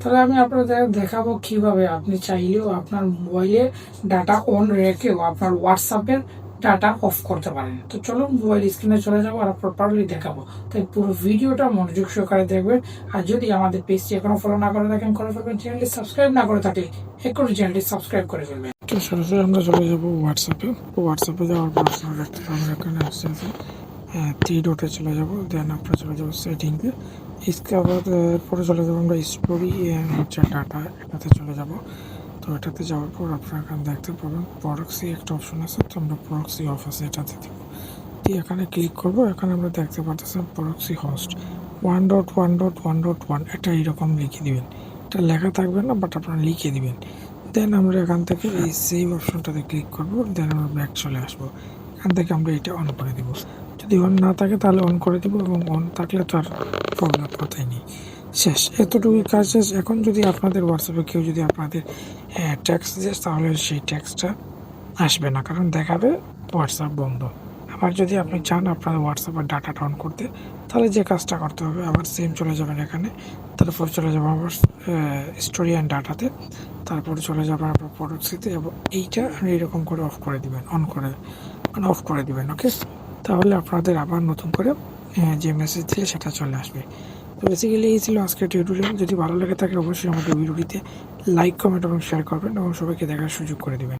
তাহলে আমি আপনাদের দেখাবো কীভাবে আপনি চাইলেও আপনার মোবাইলে ডাটা অন রেখেও আপনার হোয়াটসঅ্যাপের ডাটা অফ করতে পারেন। তো চলো মোবাইল স্ক্রিনে চলে যাব আর প্রপারলি দেখাবো। তাই পুরো ভিডিওটা মনোযোগ সহকারে দেখবেন। আর যদি আমাদের পেজটি এখনও ফলো না করে থাকেন, করে ফেলবেন। চ্যানেলটি সাবস্ক্রাইব না করে থাকলে এক্ষুনি চ্যানেলটি সাবস্ক্রাইব করে ফেলবেন। সরাসরি আমরা চলে যাব হোয়াটসঅ্যাপে হোয়াটসঅ্যাপে যাওয়ার পর আপনারা এখানে আসছে হ্যাঁ, থ্রি ডটে চলে যাব দেন আমরা চলে যাব সেটিংয়ে ইসকে পরে চলে যাব আমরা স্টোরি হচ্ছে ডাটা এটাতে চলে যাব। তো এটাতে যাওয়ার পর আপনারা এখানে দেখতে পাবেন প্রক্সি একটা অপশন আছে, তো আমরা প্রক্সি অফিসে এটাতে দেবো দিয়ে এখানে ক্লিক করব, এখানে আমরা দেখতে পাচ্ছি proxy host one dot one dot one dot one এটা এইরকম লিখে দিবেন। এটা লেখা থাকবে না বাট আপনারা লিখে দিবেন। দেন আমরা এখান থেকে এই সেভ অপশনটাতে ক্লিক করব দেন আমরা ব্যাক চলে আসব। এখান থেকে আমরা এটা অন করে দেবো। যদি অন না থাকে, তাহলে অন করে দেবো এবং অন থাকলে তো আর প্রবলেম কথাই নেই। শেষ। এতটুকুই কাজ শেষ। এখন যদি আপনাদের হোয়াটসঅ্যাপে কেউ যদি আপনাদের ট্যাক্স দেয়, তাহলে সেই ট্যাক্সটা আসবে না, কারণ দেখাবে হোয়াটসঅ্যাপ বন্ধ। আবার যদি আপনি চান আপনার হোয়াটসঅ্যাপের ডাটাটা অন করতে, তাহলে যে কাজটা করতে হবে, আবার সেম চলে যাবেন এখানে। তারপর চলে যাব আবার স্টোরি অ্যান্ড ডাটাতে তারপর চলে যাবেন আপনার প্রোডাক্টসিতে এবং এইটা আপনি এরকম করে অফ করে দিবেন অন করে মানে অফ করে দিবেন ওকে তাহলে আপনাদের আবার নতুন করে যে মেসেজ দিলে সেটা চলে আসবে। তো বেসিক্যালি এই ছিল আজকের টিউটোরিয়াল যদি ভালো লেগে থাকে অবশ্যই আমাদের ভিডিওটিতে লাইক কমেন্ট এবং শেয়ার করবেন এবং সবাইকে দেখার সুযোগ করে দিবেন।